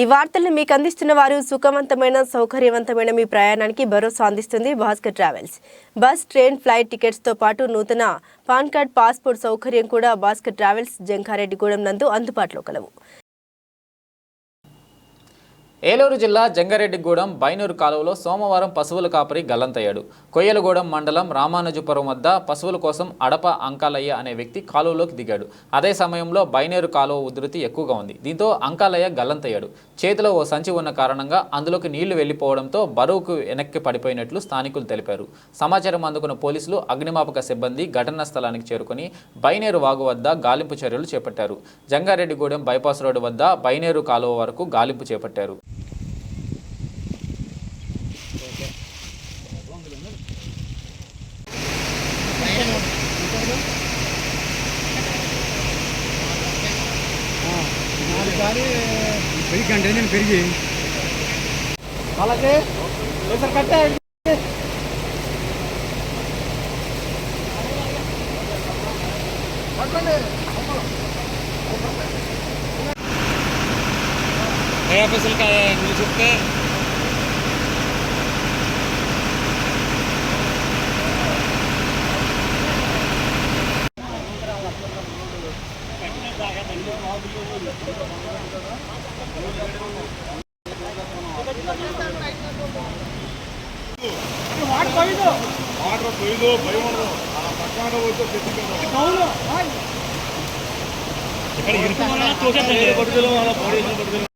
ఈ వార్తలను మీకు అందిస్తున్న వారు సుఖవంతమైన సౌకర్యవంతమైన మీ ప్రయాణానికి భరోసా అందిస్తుంది Bhaskar travels. Bus train flight టికెట్స్తో పాటు నూతన పాన్ కార్డ్ పాస్పోర్ట్ సౌకర్యం కూడా భాస్కర్ ట్రావెల్స్ జంగారెడ్డిగూడెం నందు అందుబాటులో కలవు. ఏలూరు జిల్లా జంగారెడ్డిగూడెం బైనూరు కాలువలో సోమవారం పశువుల కాపరి గల్లంతయ్యాడు. కొయ్యలగూడెం మండలం రామానుజపురం వద్ద పశువుల కోసం అడప అంకాలయ్య అనే వ్యక్తి కాలువలోకి దిగాడు. అదే సమయంలో బైనేరు కాలువ ఉధృతి ఎక్కువగా ఉంది. దీంతో అంకాలయ్య గల్లంతయ్యాడు. చేతిలో ఓ సంచి ఉన్న కారణంగా అందులోకి నీళ్ళు వెళ్ళిపోవడంతో బరువుకు వెనక్కి పడిపోయినట్లు స్థానికులు తెలిపారు. సమాచారం అందుకున్న పోలీసులు అగ్నిమాపక సిబ్బంది ఘటనా స్థలానికి చేరుకుని బైనేరు వాగు వద్ద గాలింపు చర్యలు చేపట్టారు. జంగారెడ్డిగూడెం బైపాస్ రోడ్డు వద్ద బైనేరు కాలువ వరకు గాలింపు చేపట్టారు. పెరిగి అంటే నేను పెరిగి అలాగే సార్ కట్టే नया फसल का है न्यूज पे వాటర్ పోయిదో భయం ఉండదు ఆ పక్కన పోతే తెచ్చుకోవాలి ఇక్కడ ఇరుకు పడుతుంది అలా పడేసి పడుతుంది